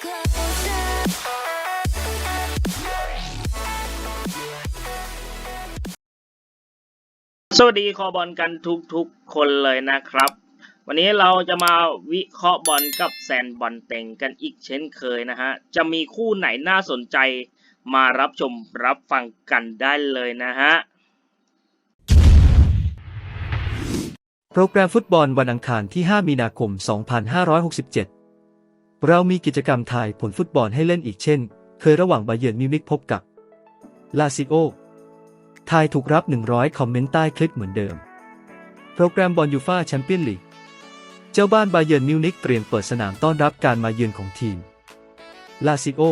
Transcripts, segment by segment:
สวัสดีคอบอลกันทุกๆคนเลยนะครับ วันนี้เราจะมาวิเคราะห์บอลกับแซนบอลเต็งกันอีกเช่นเคยนะฮะ จะมีคู่ไหนน่าสนใจมารับชมรับฟังกันได้เลยนะฮะ โปรแกรมฟุตบอลวันอังคารที่ 5 มีนาคม 2567 เรามีกิจกรรมทายผลฟุตบอลให้เล่นอีกเช่น เคยระหว่างบาเยิร์นมิวนิกพบกับลาซิโอทายถูกรับ 100 คอมเมนต์ใต้คลิปเหมือนเดิม โปรแกรมบอลยูฟาแชมเปี้ยนลีก เจ้าบ้านบาเยิร์นมิวนิกเตรียมเปิดสนามต้อนรับการมาเยือนของทีมลาซิโอ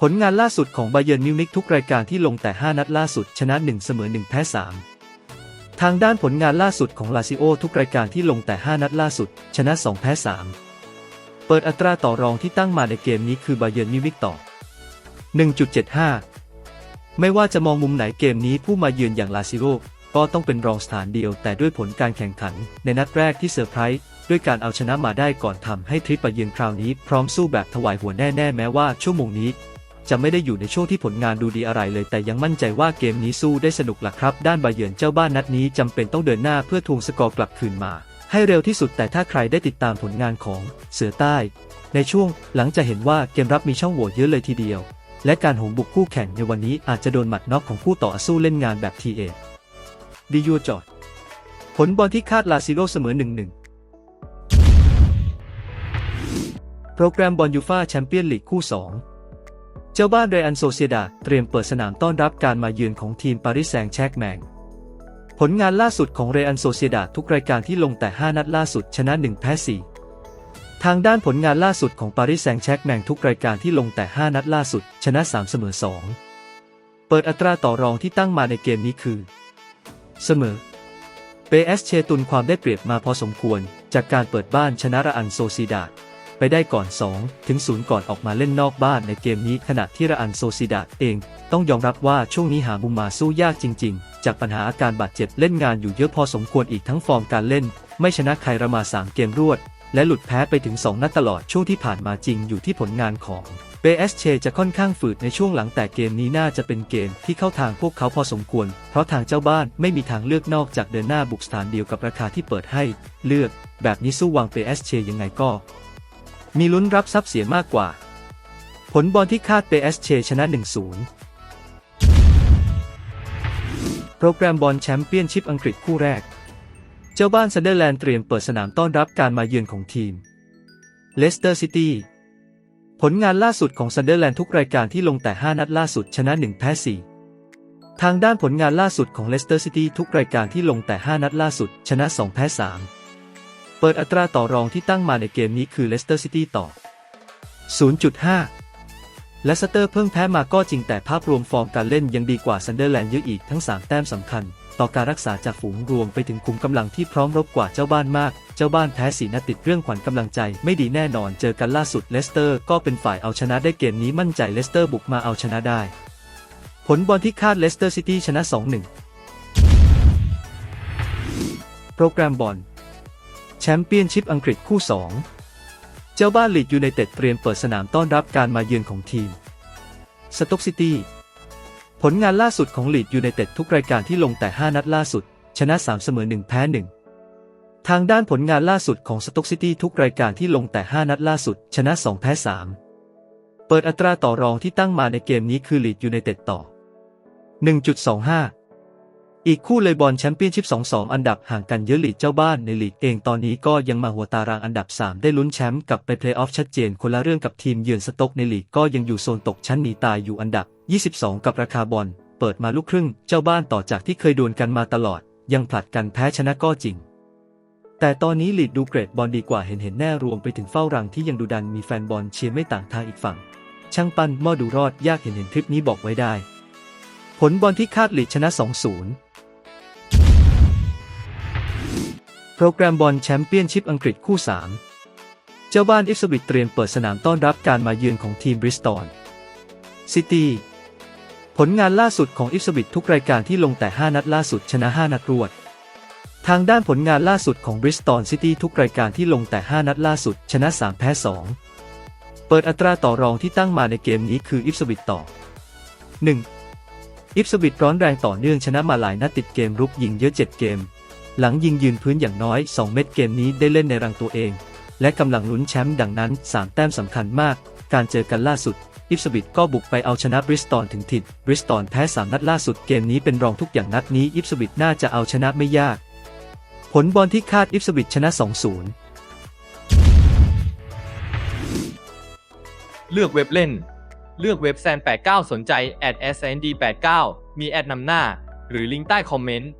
ผลงานล่าสุดของบาเยิร์นมิวนิกทุกรายการที่ลงแต่ 5 นัดล่าสุดชนะ 1 เสมอ 1 แพ้ 3 ทางด้านผลงานล่าสุดของลาซิโอทุกรายการที่ลงแต่ 5 นัดล่าสุด ชนะ 2 แพ้ 3 ปิดอัตราต่อรองที่ตั้งมาในเกมนี้คือบาเยิร์นมิวิกต่อ 1.75 ไม่ว่าจะมองมุมไหนเกมนี้ผู้มาเยือนอย่างลาซิโอก็ต้องเป็นรองสถานเดียว แต่ด้วยผลการแข่งขัน ในนัดแรกที่เซอร์ไพรส์ด้วยการเอาชนะมาได้ก่อนทำให้ทริปบาเยือนคราวนี้ พร้อมสู้แบบถวายหัวแน่ๆแม้ว่าชั่วโมงนี้ จะไม่ได้อยู่ในช่วงที่ผลงานดูดีอะไรเลย แต่ยังมั่นใจว่าเกมนี้สู้ได้สนุกล่ะครับ ด้านบาเยิร์นเจ้าบ้านนัดนี้จำเป็นต้องเดินหน้าเพื่อทวงสกอร์กลับคืนมา ให้เร็วที่สุดแต่ถ้าใครได้ติดตามผลงานของเสือใต้ ในช่วงหลังจะเห็นว่าเกมรับมีช่องโหว่เยอะเลยทีเดียว และการโหมบุกคู่แข่งในวันนี้อาจจะโดนหมัดน็อกของคู่ต่อสู้เล่นงานแบบทีเอดียูจอดผลบอลที่คาดลาซิโลเสมอ 1-1 โปรแกรมบอลยูฟาแชมเปี้ยนลีกคู่ 2 เจ้าบ้านเรอันโซเซียดาเตรียมเปิดสนามต้อนรับการมาเยือนของทีมปารีสแซงต์แชร์กแมง ผลงานล่าสุดของเรอันโซเซียดาทุกรายการที่ลงแต่ 5 นัดล่าสุดชนะ 1 แพ้ 4 ทางด้านผลงานล่าสุดของปารีสแซงต์แชร์กแมงทุกรายการที่ลงแต่ 5 นัดล่าสุด ชนะ 3 เสมอ 2 เปิดอัตราต่อรองที่ตั้งมาในเกมนี้คือ เสมอเปเอสเชตุนความได้เปรียบมาพอสมควร จากการเปิดบ้านชนะระอันโซซีดา ไปได้ก่อน 2 ถึง 0 ก่อนออกมาเล่นนอกบ้านในเกมนี้ขณะที่ระอันโซซีดาเอง ต้องยอมรับว่าช่วงนี้หามุมมาสู้ยากจริง ๆ จากปัญหาอาการบาดเจ็บเล่นงานอยู่เยอะพอสมควรอีกทั้งฟอร์มการเล่น ไม่ชนะใครระมา 3 เกมรวด และหลุดแพ้ไปถึง 2 นัดตลอดช่วงที่ผ่านมาจริงอยู่ที่ผลงานของ PSG จะค่อนข้างฝืดในช่วงหลังแต่เกมนี้น่าจะเป็นเกมที่เข้าทางพวกเขาพอสมควร เพราะทางเจ้าบ้านไม่มีทางเลือกนอกจากเดินหน้าบุกสถานเดียวกับราคาที่เปิดให้ เลือก แบบนี้สู้วาง PSG ยังไงก็ มีลุ้นรับทรัพย์เสียมากกว่า ผลบอลที่คาด PSG ชนะ 1-0 โปรแกรมบอลแชมเปี้ยนชิพอังกฤษคู่แรก เจ้าบ้านซันเดอร์แลนด์เตรียมเปิดสนามต้อนรับการมาเยือนของทีมเลสเตอร์ซิตี้ผลงานล่าสุดของซันเดอร์แลนด์ทุกรายการที่ลงแต่ 5 นัดล่าสุดชนะ 1 แพ้ 4 ทางด้านผลงานล่าสุดของเลสเตอร์ซิตี้ทุกรายการที่ลงแต่ 5 นัดล่าสุดชนะ 2 แพ้ 3 เปิดอัตราต่อรองที่ตั้งมาในเกมนี้คือเลสเตอร์ซิตี้ต่อ 0.5 และสเตอร์เพิ่งแพ้มาก็จริงแต่ภาพรวมฟอร์มการเล่นยังดีกว่าซันเดอร์แลนด์เยอะอีกทั้ง 3 แต้มสำคัญ ต่อการรักษาจากฝูงรวมไปถึงคุมกำลังที่พร้อมรบกว่าเจ้าบ้านมาก เจ้าบ้านแพ้สีนัดติดเรื่องขวัญกำลังใจ ไม่ดีแน่นอนเจอกันล่าสุดเลสเตอร์ก็เป็นฝ่ายเอาชนะได้เกมนี้มั่นใจเลสเตอร์บุกมาเอาชนะได้ ผลบอลที่คาดเลสเตอร์ซิตี้ชนะ 2-1 โปรแกรมบอล แชมเปี้ยนชิพอังกฤษคู่ 2 เจ้าบ้านลีดยูไนเต็ดเตรียมเปิดสนามต้อนรับการมาเยือนของทีมสต็อกซิตี้ผลงานล่าสุดของลีดยูไนเต็ดทุกรายการที่ลงแต่ 5 นัดล่าสุด ชนะ 3 เสมอ 1 แพ้ 1 ทางด้านผลงานล่าสุดของสต็อกซิตี้ทุกรายการที่ลงแต่ 5 นัดล่าสุด ชนะ 2 แพ้ 3 เปิดอัตราต่อรองที่ตั้งมาในเกมนี้คือลีดยูไนเต็ดต่อ 1.25 อีกคู่เลยบอลแชมเปี้ยนชิพ 2-2 อันดับห่างกันเยอะลีดเจ้าบ้านในลีกเองตอนนี้ก็ยังมาหัวตารางอันดับ 3 ได้ลุ้นแชมป์กับไปเพลย์ออฟชัดเจนคนละเรื่องกับทีมเยือนสต็อกในลีกก็ยังอยู่โซนตกชั้นหนีตายอยู่อันดับ 22 กับราคาบอลเปิดมาลูกครึ่งเจ้าบ้านต่อจากที่เคยดวลกันมาตลอด ยังผลัดกันแพ้ชนะก็จริง แต่ตอนนี้ลีดดูเกรดบอลดีกว่าเห็นเห็นแน่รวมไปถึงเฝ้ารังที่ยังดูดันมีแฟนบอลเชียร์ไม่ต่างทางอีกฝั่ง ช่างปั้นหม้อดูรอดยากเห็นเห็นคลิปนี้บอกไว้ได้ ผลบอลที่คาดลีดชนะ 2-0 โปรแกรมบอลแชมเปี้ยนชิพอังกฤษคู่ 3 เจ้าบ้านอิฟสวิตเตรียมเปิดสนามต้อนรับการมาเยือนของทีมบริสตอลซิตี้ผลงานล่าสุดของอิฟสวิตทุกรายการที่ลงแต่ 5 นัดล่าสุดชนะ 5 นัดรวด ทางด้านผลงานล่าสุดของบริสตอลซิตี้ทุกรายการที่ลงแต่ 5 นัดล่าสุด ชนะ 3 แพ้ 2 เปิดอัตราต่อรองที่ตั้งมาในเกมนี้คืออิฟสวิตต่อ 1. อิฟสวิตร้อนแรงต่อเนื่องชนะมาหลายนัดติดเกมรุกยิงเยอะ 7 เกม หลังยิงยืนพื้นอย่างน้อย 2 เม็ดเกมนี้ได้เล่นในรังตัวเอง และกำลังลุ้นแชมป์ดังนั้น 3 แต้มสำคัญมาก การเจอกันล่าสุด อิฟสวิตก็บุกไปเอาชนะบริสตอลถึงถิ่นบริสตอลแพ้ 3 นัดล่าสุดเกมนี้เป็นรองทุกอย่างนัดนี้อิฟสวิตน่าจะเอาชนะไม่ยาก ผลบอลที่คาดอิฟสวิตชนะ 2-0 เลือกเว็บเล่น เลือกเว็บแซน89 สนใจ แอด s n d 89มีแอดนำหน้า หรือลิงก์ใต้คอมเมนต์